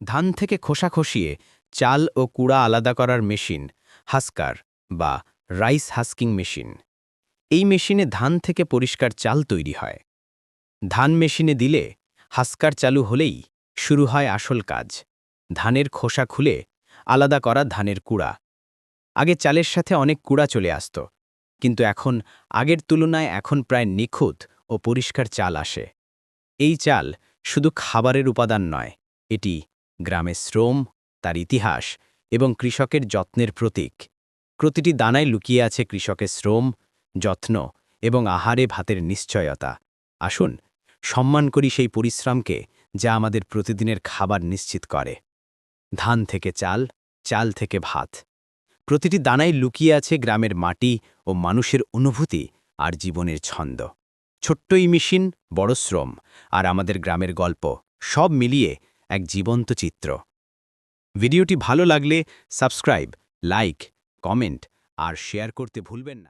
ধান থেকে খোসা খসিয়ে চাল ও কুড়া আলাদা করার মেশিন, হাস্কার বা রাইস হাস্কিং মেশিন। এই মেশিনে ধান থেকে পরিষ্কার চাল তৈরি হয়। ধান মেশিনে দিলে হাস্কার চালু হলেই শুরু হয় আসল কাজ। ধানের খোসা খুলে আলাদা করা ধানের কুড়া। আগে চালের সাথে অনেক কুড়া চলে আসত, কিন্তু এখন আগের তুলনায় এখন প্রায় নিখুঁত ও পরিষ্কার চাল আসে। এই চাল শুধু খাবারের উপাদান নয়, এটি গ্রামের শ্রম, তার ইতিহাস এবং কৃষকের যত্নের প্রতীক। প্রতিটি দানায় লুকিয়ে আছে কৃষকের শ্রম, যত্ন এবং আহারে ভাতের নিশ্চয়তা। আসুন, সম্মান করি সেই পরিশ্রমকে যা আমাদের প্রতিদিনের খাবার নিশ্চিত করে। ধান থেকে চাল চাল থেকে ভাত। প্রতিটি দানায় লুকিয়ে আছে গ্রামের মাটি ও মানুষের অনুভূতি আর জীবনের ছন্দ। ছোট্টই মেশিন, বড় শ্রম আর আমাদের গ্রামের গল্প সব মিলিয়ে এক জীবন্ত চিত্র। ভিডিওটি ভালো লাগলে সাবস্ক্রাইব লাইক কমেন্ট আর শেয়ার করতে ভুলবেন না।